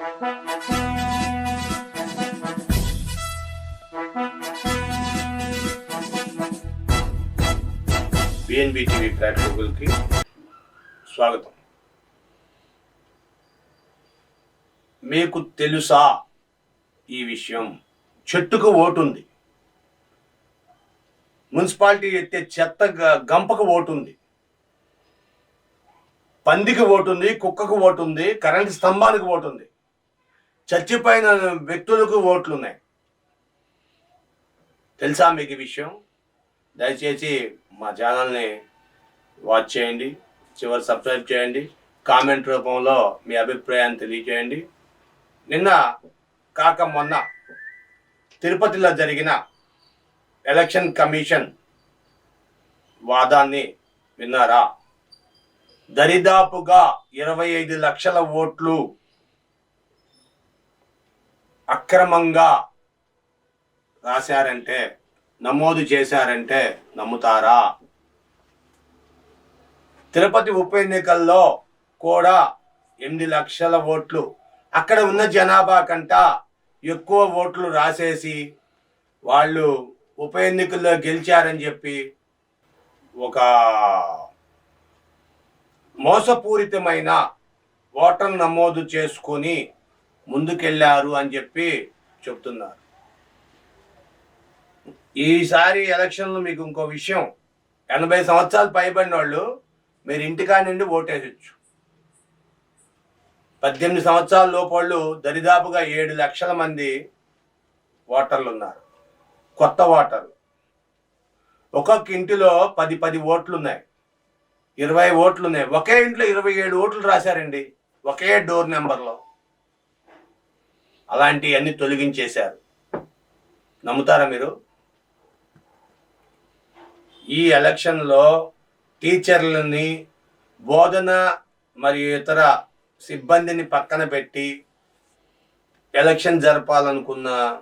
BNB TV ప్రేక్షకులకి స్వాగతం. మీకు తెలుసా ఈ విషయం? చెట్టుకు ఓటుంది. మున్సిపాలిటీ ఎత్తే చెత్త గ- గంపకు ఓటుంది. పందికి ఓటుంది కుక్కకు ఓటుంది కరెంటు స్తంభానికి ఓటుంది. చచ్చిపోయిన వ్యక్తులకు ఓట్లు ఉన్నాయి తెలుసా మీకు విషయం? దయచేసి మా ఛానల్ని వాచ్ చేయండి చివరి సబ్స్క్రైబ్ చేయండి కామెంట్ రూపంలో మీ అభిప్రాయాన్ని తెలియజేయండి. నిన్న కాక మొన్న తిరుపతిలో జరిగిన ఎలక్షన్ కమిషన్ వాదాన్ని విన్నారా? దరిదాపుగా ఇరవై ఐదు లక్షల ఓట్లు అక్రమంగా రాశారంటే నమోదు చేశారంటే నమ్ముతారా? తిరుపతి ఉప ఎన్నికల్లో కూడా ఎనిమిది లక్షల ఓట్లు అక్కడ ఉన్న జనాభా కంట ఎక్కువ ఓట్లు రాసేసి వాళ్ళు ఉప ఎన్నికల్లో గెలిచారని చెప్పి ఒక మోసపూరితమైన ఓటర్ నమోదు చేసుకొని ముందుకెళ్ళారు అని చెప్పి చెప్తున్నారు. ఈసారి ఎలక్షన్లో మీకు ఇంకో విషయం ఎనభై సంవత్సరాలు పైబడిన వాళ్ళు మీరు ఇంటికాడ నుండి ఓటేసొచ్చు పద్దెనిమిది సంవత్సరాల లోపళ్ళు దరిదాపుగా ఏడు లక్షల మంది ఓటర్లు ఉన్నారు. కొత్త ఓటర్లు. ఒక్కొక్క ఇంటిలో పది పది ఓట్లు ఉన్నాయి ఇరవై ఓట్లు ఉన్నాయి ఒకే ఇంట్లో ఇరవై ఏడు ఓట్లు రాశారండి. ఒకే డోర్ నెంబర్లో. అలాంటివన్నీ తొలగించేశారు. నమ్ముతారా మీరు? ఈ ఎలక్షన్లో టీచర్లని బోధన మరియు ఇతర సిబ్బందిని పక్కన పెట్టి ఎలక్షన్ జరపాలనుకున్న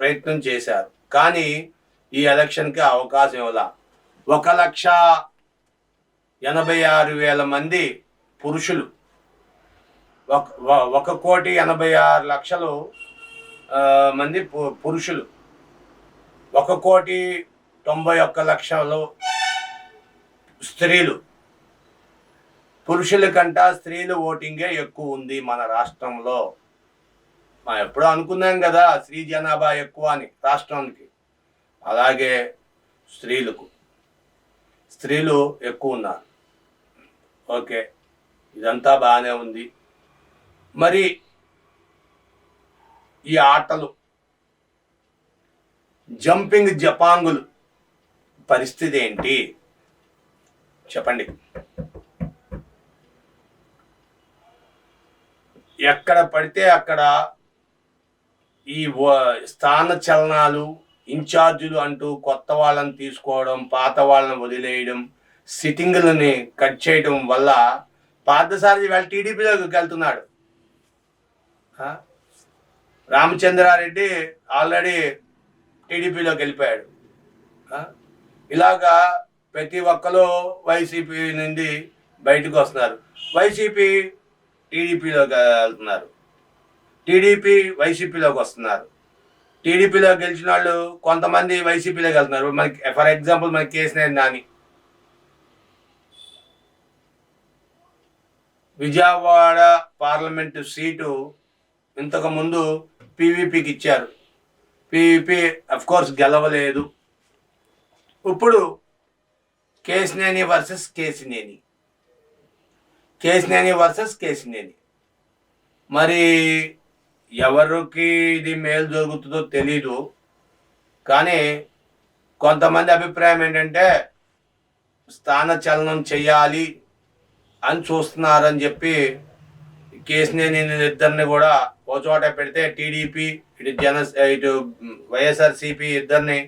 ప్రయత్నం చేశారు. కానీ ఈ ఎలక్షన్కి అవకాశం ఇవ్వాల. ఒక లక్ష ఎనభై ఆరు వేల మంది పురుషులు ఒక ఒక కోటి ఎనభై ఆరు లక్షలు మంది పు- పురుషులు. ఒక కోటి తొంభై ఒక్క లక్షలు స్త్రీలు. పురుషుల కంట స్త్రీలు ఓటింగే ఎక్కువ ఉంది మన రాష్ట్రంలో. మనం ఎప్పుడో అనుకున్నాం కదా స్త్రీ జనాభా ఎక్కువ అని రాష్ట్రానికి. అలాగే స్త్రీలకు. స్త్రీలు ఎక్కువ ఉన్నారు. ఓకే. ఇదంతా బాగానే ఉంది. మరి ఈ ఆటలు జంపింగ్ జపాంగులు పరిస్థితి ఏంటి? చెప్పండి. ఎక్కడ పడితే అక్కడ ఈ స్థాన చలనాలు ఇన్ఛార్జీలు అంటూ కొత్త వాళ్ళని తీసుకోవడం పాత వాళ్ళని వదిలేయడం సిట్టింగులని కట్ చేయడం వల్ల పార్థసారథి వాళ్ళ టీడీపీలోకి వెళ్తున్నాడు. రామచంద్రారెడ్డి ఆల్రెడీ టీడీపీలోకి వెళ్ళిపోయాడు. ఇలాగా ప్రతి ఒక్కరు వైసీపీ నుండి బయటకు వస్తున్నారు. వైసీపీ టీడీపీలోకి వెళ్తున్నారు. టీడీపీ వైసీపీలోకి వస్తున్నారు. టీడీపీలో గెలిచిన వాళ్ళు కొంతమంది వైసీపీలోకి వెళ్తున్నారు. మనకి ఫర్ ఎగ్జాంపుల్ మనకి కేసినేని నాని విజయవాడ పార్లమెంటు సీటు ఇంతకు ముందు పీవీపీకి ఇచ్చారు. పీవీపీ కోర్స్ గెలవలేదు. ఇప్పుడు కేసినేని వర్సెస్ కేసినేని. కేసినేని వర్సెస్ కేసినేని. మరి ఎవరికి ఇది మేలు జరుగుతుందో తెలీదు. కానీ కొంతమంది అభిప్రాయం ఏంటంటే స్థాన చలనం చేయాలి అని చూస్తున్నారని చెప్పి కేసినేని ఇద్దరిని కూడా ఓ చోట పెడితే టీడీపీ ఇటు జన ఇటు వైఎస్ఆర్సిపి ఇద్దరిని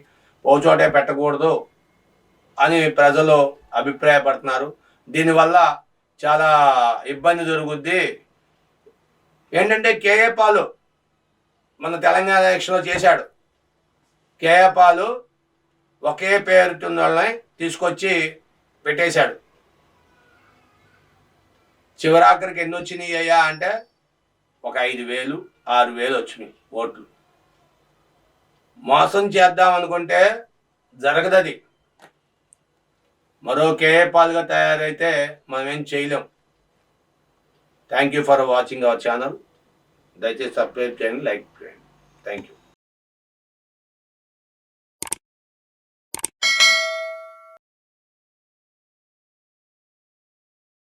ఓ చోటే పెట్టకూడదు అని ప్రజలు అభిప్రాయపడుతున్నారు. దీనివల్ల చాలా ఇబ్బంది జరుగుద్ది. ఏంటంటే కేఏ పాలు మన తెలంగాణ ఎలక్షన్లో చేశాడు. కేఏ పాలు ఒకే పేరుతున్న వాళ్ళని తీసుకొచ్చి పెట్టేశాడు. చివరాఖరికి ఎన్ని వచ్చినాయి అయ్యా అంటే ఒక ఐదు వేలు ఆరు వేలు వచ్చినాయి ఓట్లు. మోసం చేద్దాం అనుకుంటే జరగదది. మరో కేపాలుగా తయారైతే మనం ఏం చేయలేం. Thank you for watching our channel దయచేసి సబ్స్క్రైబ్ చేయండి లైక్ చేయండి. Thank you